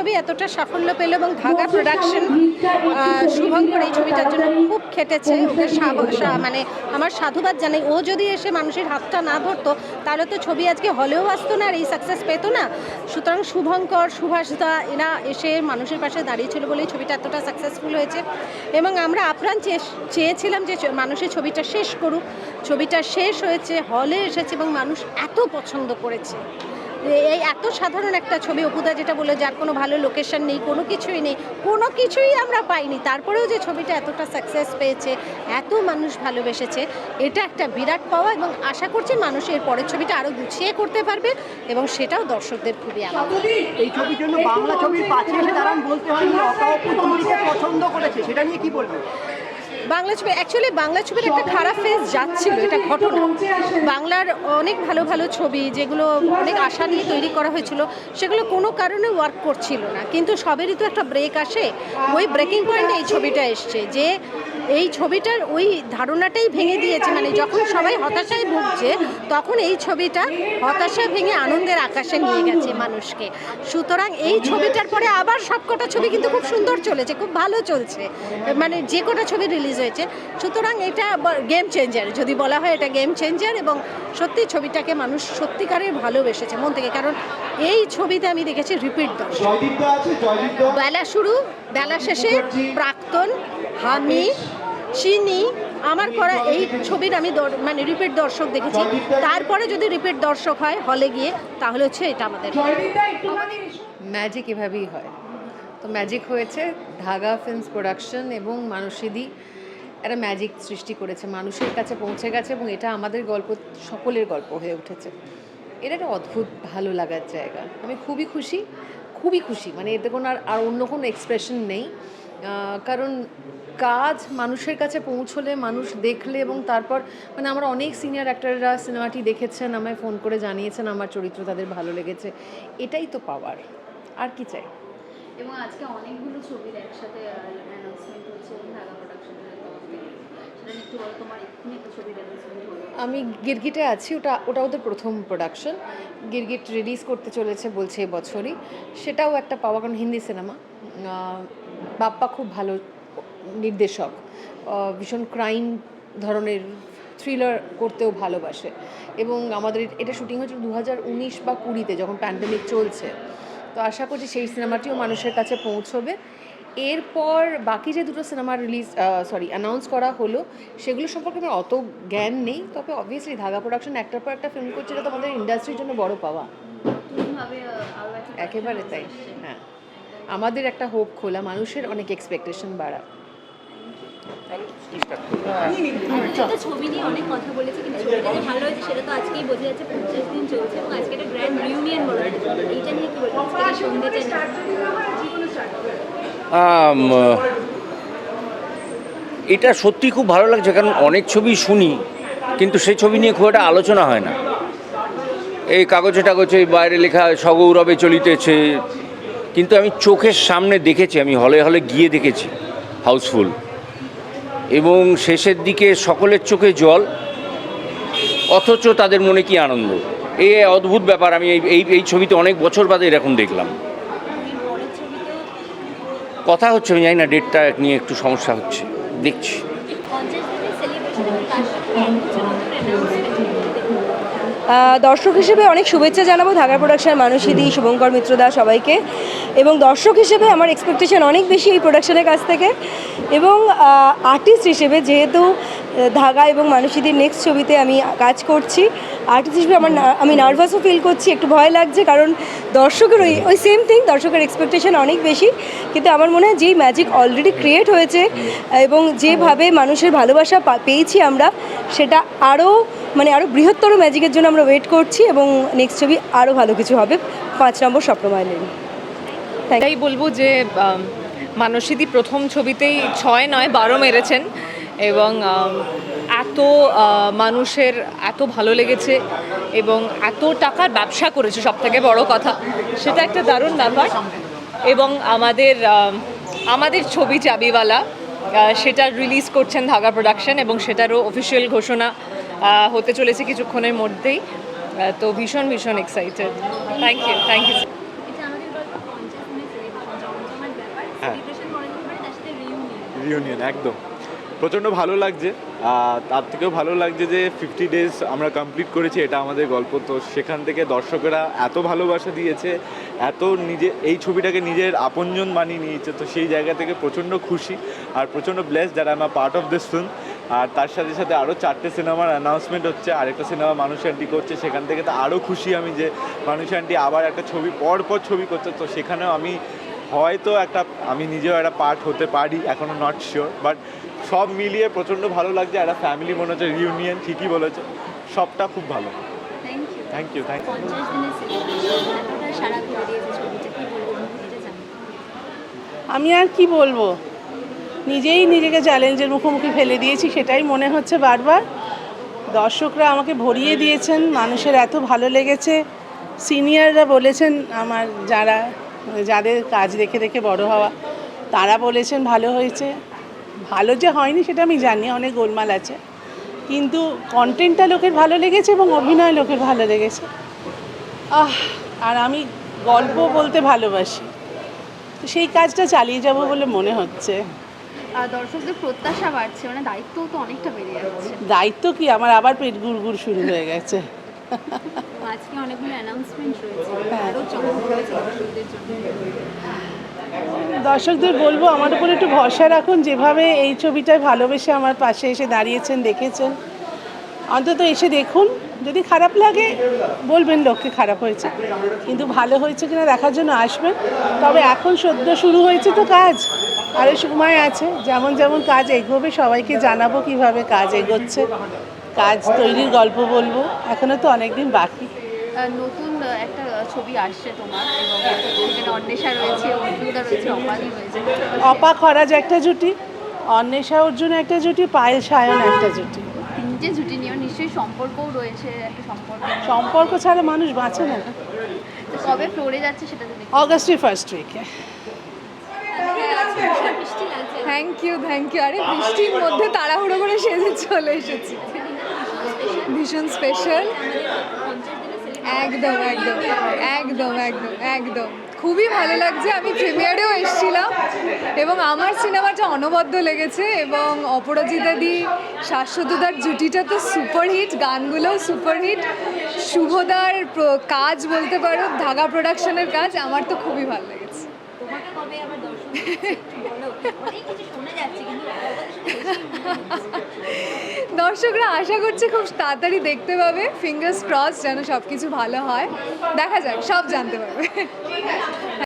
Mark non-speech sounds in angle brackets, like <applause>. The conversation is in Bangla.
এতটা সাফল্য পেল এবং ধাগা প্রোডাকশন শুভঙ্কর এই ছবিটার জন্য খুব খেটেছে। ওকে মানে আমার সাধুবাদ জানাই। ও যদি এসে মানুষের হাতটা না ধরতো, তাহলে তো ছবি আজকে হলেও আসতো না আর এই সাকসেস পেতো না। সুতরাং শুভঙ্কর সুভাষদা এরা এসে মানুষের পাশে দাঁড়িয়েছিল বলেই ছবিটা এতটা সাকসেসফুল হয়েছে। এবং আমরা আপ্রাণ চেয়ে- চেয়েছিলাম যে মানুষের ছবিটা শেষ করুক। ছবিটা শেষ হয়েছে হলে এসেছে এবং মানুষ এত পছন্দ করেছে। এই এত সাধারণ একটা ছবি অপুদা যেটা বলে যার কোনো ভালো লোকেশন নেই, কোনো কিছুই নেই, কোনো কিছুই আমরা পাইনি। তারপরেও যে ছবিটা এতটা সাকসেস পেয়েছে, এত মানুষ ভালোবেসেছে, এটা একটা বিরাট পাওয়া এবং আশা করছি মানুষ এর পরের ছবিটা আরও গুছিয়ে করতে পারবে এবং সেটাও দর্শকদের খুবই আনন্দ। এই ছবির জন্য বাংলা বলতে পছন্দ করেছে, সেটা নিয়ে কি বলবেন? বাংলা ছবি অ্যাকচুয়ালি বাংলা ছবির একটা খারাপ ফেস যাচ্ছিল, এটা ঘটনা। বাংলার অনেক ভালো ভালো ছবি যেগুলো অনেক আশা নিয়ে তৈরি করা হয়েছিল, সেগুলো কোনো কারণে ওয়ার্ক করছিল না। কিন্তু সবেরই তো একটা ব্রেক আসে। ওই ব্রেকিং পয়েন্টে এই ছবিটা এসছে যে এই ছবিটার ওই ধারণাটাই ভেঙে দিয়েছে মানে যখন সবাই হতাশায় ভুগছে, তখন এই ছবিটা হতাশা ভেঙে আনন্দের আকাশে নিয়ে গেছে মানুষকে। সুতরাং এই ছবিটার পরে আবার সবকটা ছবি কিন্তু খুব সুন্দর চলেছে, খুব ভালো চলছে মানে যে কটা ছবি রিলিজ হয়েছে। সুতরাং এটা গেম চেঞ্জার যদি বলা হয় এটা গেম চেঞ্জার এবং সত্যি ছবিটাকে মানুষ সত্যিকারের ভালোবেসেছে মন থেকে। কারণ এই ছবিতে আমি দেখেছি রিপিট বেলা শুরু বেলা শেষে প্রাক্তন হামি চিনি আমার করা এই ছবির আমি মানে রিপিট দর্শক দেখেছি। তারপরে যদি রিপিট দর্শক হয় হলে গিয়ে তাহলে হচ্ছে এটা আমাদের। ম্যাজিক এভাবেই হয়। তো ম্যাজিক হয়েছে ধাগা ফিল্মস প্রোডাকশন এবং মানসিদি একটা ম্যাজিক সৃষ্টি করেছে। মানুষের কাছে পৌঁছে গেছে এবং এটা আমাদের গল্প সকলের গল্প হয়ে উঠেছে। এটা একটা অদ্ভুত ভালো লাগার জায়গা। আমি খুবই খুশি খুবই খুশি। মানে এতে কোনো আর আর অন্য কোনো এক্সপ্রেশন নেই। কারণ কাজ মানুষের কাছে পৌঁছলে, মানুষ দেখলে এবং তারপর মানে আমার অনেক সিনিয়র অ্যাক্টররা সিনেমাটি দেখেছেন, আমায় ফোন করে জানিয়েছেন, আমার চরিত্র তাদের ভালো লেগেছে। এটাই তো পাওয়ার। আর কি চাই? এবং আজকে অনেকগুলো ছবির একসাথে অ্যানাউন্সমেন্ট হচ্ছে আমি গিরগিটে আছি, ওটা ওটা ওদের প্রথম প্রোডাকশন গিরগিট রিলিজ করতে চলেছে বলছে এবছরই সেটাও একটা পাওয়া কারণ হিন্দি সিনেমা বাপ্পা খুব ভালো নির্দেশক। ভীষণ ক্রাইম ধরনের থ্রিলার করতেও ভালোবাসে। এবং আমাদের এটা শুটিং হয়েছিল দু হাজার উনিশ বা কুড়িতে, যখন প্যান্ডেমিক চলছে। তো আশা করছি সেই সিনেমাটিও মানুষের কাছে পৌঁছবে। এরপর বাকি যে দুটো সিনেমা রিলিজ সরি অ্যানাউন্স করা হলো সেগুলো সম্পর্কে আমার অত জ্ঞান নেই। তবে অবভিয়াসলি ধাগা প্রোডাকশন একটার পর একটা ফিল্ম করছে এটা তো আমাদের ইন্ডাস্ট্রির জন্য বড় পাওয়া। একেবারে তাই হ্যাঁ। আমাদের একটা হোপ খোলা মানুষের অনেক এক্সপেকটেশন বাড়া। একটা ছবি নিয়ে অনেক কথা বলেছে কিন্তু ছবিটা যে ভালো হয়েছে সেটা তো আজকেই বোঝা যাচ্ছে। পঞ্চাশ দিন চলছে এবং আজকে একটা গ্র্যান্ড রিউনিয়ন বলা এইটা নিয়ে কি বলব? এটা সত্যি খুব ভালো লাগছে, কারণ অনেক ছবি শুনি, কিন্তু সেই ছবি নিয়ে খুব একটা আলোচনা হয় না। এই কাগজে টাগজে বাইরে লেখা, সগৌরবে চলিতেছে, কিন্তু আমি চোখের সামনে দেখেছি, আমি হলে হলে গিয়ে দেখেছি, হাউসফুল। এবং শেষের দিকে সকলের চোখে জল, অথচ তাদের মনে কি আনন্দ। এই অদ্ভুত ব্যাপার, আমি এই এই ছবিতে অনেক বছর বাদে এরকম দেখলাম। কথা হচ্ছে, আমি জানি না ডেটটা নিয়ে একটু সমস্যা হচ্ছে। দেখছি। দর্শক হিসেবে অনেক শুভেচ্ছা জানাব ঢাকা প্রোডাকশন দিই শুভঙ্কর মিত্রদা সবাইকে। এবং দর্শক হিসেবে আমার এক্সপেকটেশন অনেক বেশি এই প্রোডাকশনের কাছ থেকে। এবং আর্টিস্ট হিসেবে যেহেতু ধাগা এবং মানুষিদির নেক্সট ছবিতে আমি কাজ করছি। আর্টিস্ট হিসেবে আমার আমি নার্ভাসও ফিল করছি, একটু ভয় লাগছে, কারণ দর্শকের ওই ওই সেম থিং দর্শকের এক্সপেকটেশন অনেক বেশি। কিন্তু আমার মনে হয় যেই ম্যাজিক অলরেডি ক্রিয়েট হয়েছে, এবং যেভাবে মানুষের ভালোবাসা পেয়েছি আমরা, সেটা আরও মানে আরও বৃহত্তর ম্যাজিকের জন্য আমরা ওয়েট করছি, এবং নেক্সট ছবি আরও ভালো কিছু হবে। পাঁচ নম্বর স্বপ্নময় লেন এটাই বলব যে মানসীদি প্রথম ছবিতেই ছয় নয় বারো মেরেছেন। এবং এত মানুষের এত ভালো লেগেছে এবং এত টাকার ব্যবসা করেছে সব থেকে বড়ো কথা। সেটা একটা দারুণ ব্যাপার এবং আমাদের আমাদের ছবি চাবিওয়ালা সেটা রিলিজ করছেন ধাগা প্রোডাকশন এবং সেটারও অফিসিয়াল ঘোষণা হতে চলেছে কিছুক্ষণের মধ্যেই। তো ভীষণ ভীষণ excited thank you thank you reunion একদম। প্রচণ্ড ভালো লাগছে। তার থেকেও ভালো লাগছে যে ফিফটি ডেজ আমরা কমপ্লিট করেছি, এটা আমাদের গল্প। তো সেখান থেকে দর্শকেরা এত ভালোবাসা দিয়েছে, এত নিজে, এই ছবিটাকে নিজের আপনজন বানিয়ে নিয়েছে। তো সেই জায়গা থেকে প্রচণ্ড খুশি আর প্রচণ্ড ব্লেস যারা আমার পার্ট অফ দিস ফিল্ম আর তার সাথে সাথে আরও চারটে সিনেমার অ্যানাউন্সমেন্ট হচ্ছে, আরেকটা সিনেমা মানুষ আন্টি করছে। সেখান থেকে তো আরও খুশি আমি যে মানুষ আন্টি আবার একটা ছবি পর পর ছবি করছে। তো সেখানেও আমি হয়তো একটা আমি নিজেও একটা পার্ট হতে পারি এখনও নট শিওর বাট সব মিলিয়ে প্রচণ্ড ভালো লাগছে একটা ফ্যামিলি মনে হচ্ছে রিউনিয়ন ঠিকই বলেছে সবটা খুব ভালো। থ্যাংক ইউ থ্যাংক আমি আর কি বলব? নিজেই নিজেকে চ্যালেঞ্জের মুখোমুখি ফেলে দিয়েছি সেটাই মনে হচ্ছে বারবার। দর্শকরা আমাকে ভরিয়ে দিয়েছেন মানুষের এত ভালো লেগেছে। সিনিয়ররা বলেছেন আমার যারা যাদের কাজ দেখে দেখে বড় হওয়া তারা বলেছেন ভালো হয়েছে। ভালো যে হয়নি সেটা আমি জানি অনেক গোলমাল আছে। কিন্তু কন্টেন্টটা লোকের ভালো লেগেছে এবং অভিনয় লোকের ভালো লেগেছে। আহ আর আমি গল্প বলতে ভালোবাসি। তো সেই কাজটা চালিয়ে যাব বলে মনে হচ্ছে। আর দর্শকদের প্রত্যাশা বাড়ছে মানে দায়িত্বও তো অনেকটা বেড়ে যাচ্ছে। দায়িত্ব কি? আমার আবার পেট গুড় গুড় শুরু হয়ে গেছে। <laughs> আজকে অনেকগুলো অ্যানাউন্সমেন্ট রয়েছে। দর্শকদের বলব, আমার উপর একটু ভরসা রাখুন, যেভাবে এই ছবিটায় ভালোবেসে আমার পাশে এসে দাঁড়িয়েছেন, দেখেছেন। অন্তত এসে দেখুন, যদি খারাপ লাগে, বলবেন লোককে খারাপ হয়েছে। কিন্তু ভালো হয়েছে কিনা দেখার জন্য আসবেন। তবে এখন সদ্য শুরু হয়েছে তো কাজ, আরও সময় আছে। যেমন যেমন কাজ এগোবে, সবাইকে জানাব কীভাবে কাজ এগোচ্ছে। কাজ তৈরির গল্প বলব। এখনও তো অনেক দিন বাকি নতুন একটা ছবি আসছে তোমার এবং এখানে অন্বেষা রয়েছে অর্জুনদা রয়েছে অপালি রয়েছে। অপা খরাজ একটা জুটি অন্বেষা অর্জুন একটা জুটি পায়েল সায়ন একটা জুটি। তিনটে জুটি নিয়েও নিশ্চয়ই সম্পর্কও রয়েছে একটা সম্পর্ক। সম্পর্ক ছাড়া মানুষ বাঁচে না। তো কবে ফ্লোরে যাচ্ছে সেটা তো অগাস্টের ফার্স্ট উইকে থ্যাংক ইউ থ্যাংক ইউ আরে বৃষ্টির মধ্যে তাড়াহুড়ো করে সেজে চলে এসেছি। ভীষণ স্পেশাল একদম একদম একদম একদম একদম। খুবই ভালো লাগছে, আমি প্রিমিয়ারেও এসেছিলাম এবং আমার সিনেমাটা অনবদ্য লেগেছে এবং অপরাজিতা দি শাশ্বতদার জুটিটা তো সুপারহিট গানগুলোও সুপারহিট শুভদার কাজ বলতে পারো, ধাগা প্রোডাকশনের কাজ, আমার তো খুবই ভালো লেগেছে। দর্শকরা আশা করছে খুব তাড়াতাড়ি দেখতে পাবে। ফিঙ্গার্স ক্রস যেন সব কিছু ভালো হয়। দেখা যাক, সব জানতে পারবে।